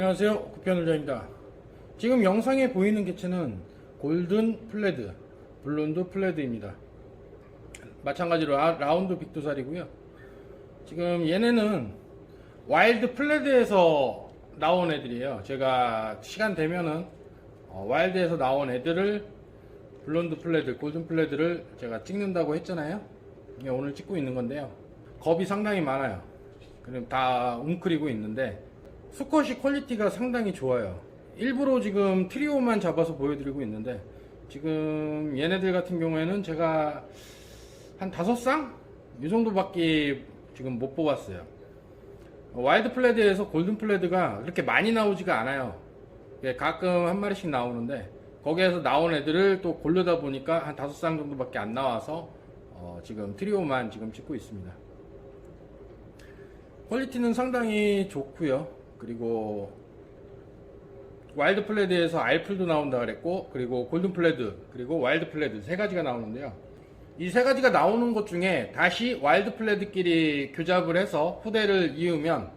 안녕하세요. 구편울자입니다. 지금 영상에 보이는 개체는 골든 플레드 블론드 플레드입니다. 마찬가지로 라- 라운드 빅도살이고요. 지금 얘네는 와일드 플레드에서 나온 애들이에요. 제가 시간 되면은 어, 와일드에서 나온 애들을 블론드 플레드 골든 플레드를 제가 찍는다고 했잖아요. 예, 오늘 찍고 있는 건데요. 겁이 상당히 많아요. 그럼 다 웅크리고 있는데 수컷이 퀄리티가 상당히 좋아요. 일부러 지금 트리오만 잡아서 보여드리고 있는데 지금 얘네들 같은 경우에는 제가 한 다섯 쌍? 이 정도밖에 지금 못 뽑았어요. 와이드 플레드에서 골든 플레드가 그렇게 많이 나오지가 않아요. 예, 가끔 한 마리씩 나오는데 거기에서 나온 애들을 또 고르다 보니까 한 다섯 쌍 정도밖에 안 나와서 어, 지금 트리오만 지금 찍고 있습니다. 퀄리티는 상당히 좋고요. 그리고 와일드 플레드에서 알플도 나온다 그랬고 그리고 골든 플레드 그리고 와일드 플레드 세 가지가 나오는데요. 이 세 가지가 나오는 것 중에 다시 와일드 플레드끼리 교잡을 해서 후대를 이으면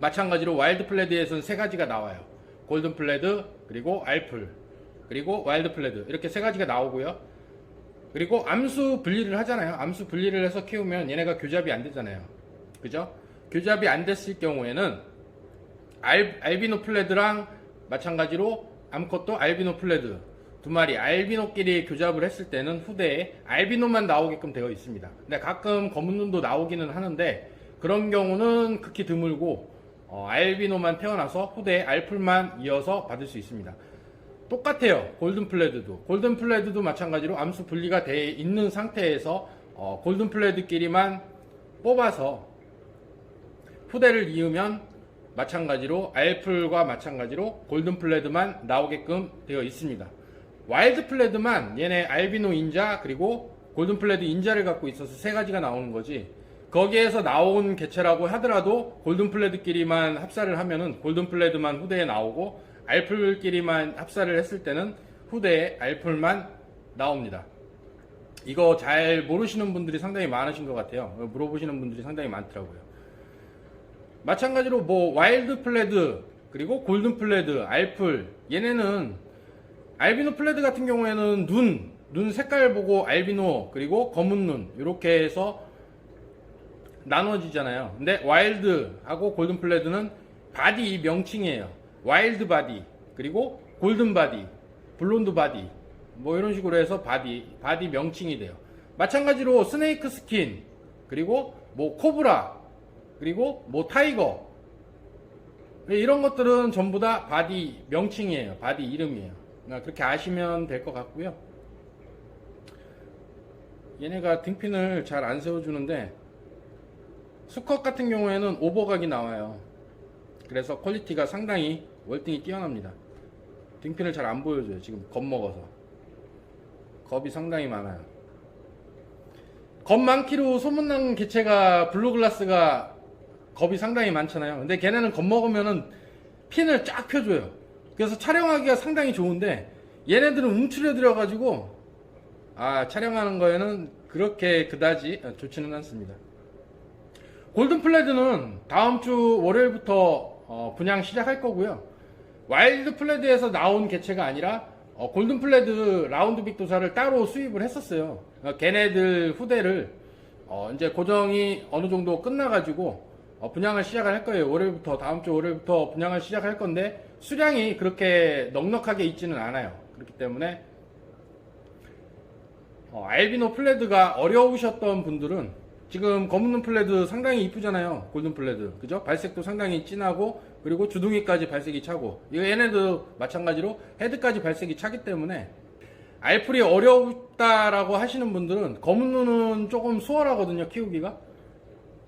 마찬가지로 와일드 플레드에서는 세 가지가 나와요. 골든 플레드 그리고 알플 그리고 와일드 플레드 이렇게 세 가지가 나오고요. 그리고 암수 분리를 하잖아요. 암수 분리를 해서 키우면 얘네가 교잡이 안 되잖아요. 그죠? 교잡이 안 됐을 경우에는 알, 알비노 플레드랑 마찬가지로 암컷도 알비노 플레드 두 마리 알비노끼리 교잡을 했을 때는 후대에 알비노만 나오게끔 되어 있습니다. 근데 가끔 검은 눈도 나오기는 하는데 그런 경우는 극히 드물고 어, 알비노만 태어나서 후대에 알풀만 이어서 받을 수 있습니다. 똑같아요. 골든 플레드도. 골든 플레드도 마찬가지로 암수 분리가 돼 있는 상태에서 어, 골든 플레드끼리만 뽑아서 후대를 이으면 마찬가지로 알풀과 마찬가지로 골든 플레드만 나오게끔 되어 있습니다. 와일드 플레드만 얘네 알비노 인자 그리고 골든 플레드 인자를 갖고 있어서 세 가지가 나오는 거지. 거기에서 나온 개체라고 하더라도 골든 플레드끼리만 합사를 하면은 골든 플레드만 후대에 나오고 알풀끼리만 합사를 했을 때는 후대에 알풀만 나옵니다. 이거 잘 모르시는 분들이 상당히 많으신 것 같아요. 물어보시는 분들이 상당히 많더라고요. 마찬가지로 뭐 와일드 플레드 그리고 골든 플레드, 알풀 얘네는 알비노 플레드 같은 경우에는 눈, 눈 색깔 보고 알비노 그리고 검은 눈 이렇게 해서 나눠지잖아요. 근데 와일드하고 골든 플레드는 바디 명칭이에요. 와일드 바디 그리고 골든 바디, 블론드 바디 뭐 이런 식으로 해서 바디 바디 명칭이 돼요. 마찬가지로 스네이크 스킨 그리고 뭐 코브라 그리고 뭐 타이거 네, 이런 것들은 전부 다 바디 명칭이에요. 바디 이름이에요. 그러니까 그렇게 아시면 될 것 같고요. 얘네가 등핀을 잘 안 세워주는데 수컷 같은 경우에는 오버각이 나와요. 그래서 퀄리티가 상당히 월등히 뛰어납니다. 등핀을 잘 안 보여줘요. 지금 겁먹어서. 겁이 상당히 많아요. 겁 많기로 소문난 개체가 블루글라스가 겁이 상당히 많잖아요. 근데 걔네는 겁먹으면은 핀을 쫙 펴줘요. 그래서 촬영하기가 상당히 좋은데 얘네들은 움츠려들어 가지고 아 촬영하는 거에는 그렇게 그다지 좋지는 않습니다. 골든 플레드는 다음 주 월요일부터 어, 분양 시작할 거고요. 와일드 플레드에서 나온 개체가 아니라 어, 골든 플레드 라운드 빅 도사를 따로 수입을 했었어요. 그러니까 걔네들 후대를 어, 이제 고정이 어느 정도 끝나가지고 어, 분양을 시작을 할 거예요. 월요일부터 다음 주 월요일부터 분양을 시작할 건데 수량이 그렇게 넉넉하게 있지는 않아요. 그렇기 때문에 어, 알비노 플레드가 어려우셨던 분들은 지금 검은 눈 플레드 상당히 이쁘잖아요. 골든 플레드. 그죠? 발색도 상당히 진하고 그리고 주둥이까지 발색이 차고 이거 얘네도 마찬가지로 헤드까지 발색이 차기 때문에 알풀이 어렵다라고 하시는 분들은 검은 눈은 조금 수월하거든요. 키우기가.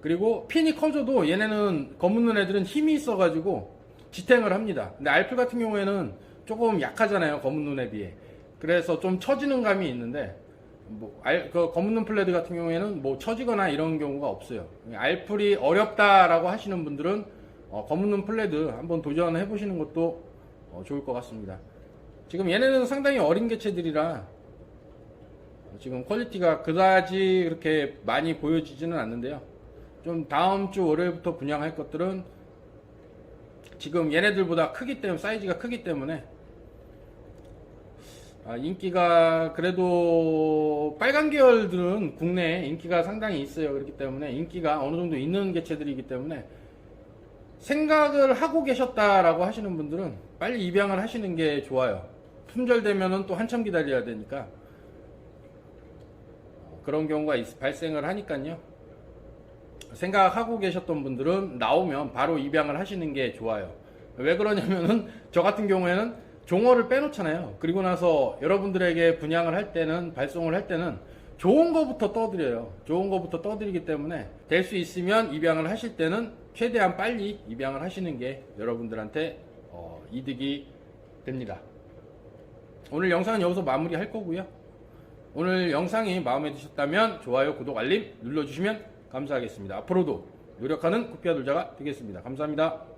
그리고 핀이 커져도 얘네는 검은 눈 애들은 힘이 있어가지고 지탱을 합니다. 근데 알풀 같은 경우에는 조금 약하잖아요. 검은 눈에 비해. 그래서 좀 처지는 감이 있는데 뭐, 알, 그 검은 눈 플레드 같은 경우에는 뭐 처지거나 이런 경우가 없어요. 알풀이 어렵다라고 하시는 분들은 어, 검은 눈 플레드 한번 도전해 보시는 것도 어, 좋을 것 같습니다. 지금 얘네는 상당히 어린 개체들이라 지금 퀄리티가 그다지 그렇게 많이 보여지지는 않는데요. 좀 다음 주 월요일부터 분양할 것들은 지금 얘네들보다 크기 때문에 사이즈가 크기 때문에 아, 인기가 그래도 빨간 계열들은 국내에 인기가 상당히 있어요. 그렇기 때문에 인기가 어느 정도 있는 개체들이기 때문에 생각을 하고 계셨다라고 하시는 분들은 빨리 입양을 하시는 게 좋아요. 품절되면은 또 한참 기다려야 되니까 그런 경우가 있- 발생을 하니까요. 생각하고 계셨던 분들은 나오면 바로 입양을 하시는 게 좋아요. 왜 그러냐면은 저 같은 경우에는 종어를 빼놓잖아요. 그리고 나서 여러분들에게 분양을 할 때는 발송을 할 때는 좋은 거부터 떠드려요. 좋은 거부터 떠드리기 때문에 될 수 있으면 입양을 하실 때는 최대한 빨리 입양을 하시는 게 여러분들한테 어, 이득이 됩니다. 오늘 영상은 여기서 마무리 할 거고요. 오늘 영상이 마음에 드셨다면 좋아요, 구독, 알림 눌러주시면 감사하겠습니다. 앞으로도 노력하는 구피아 돌자가 되겠습니다. 감사합니다.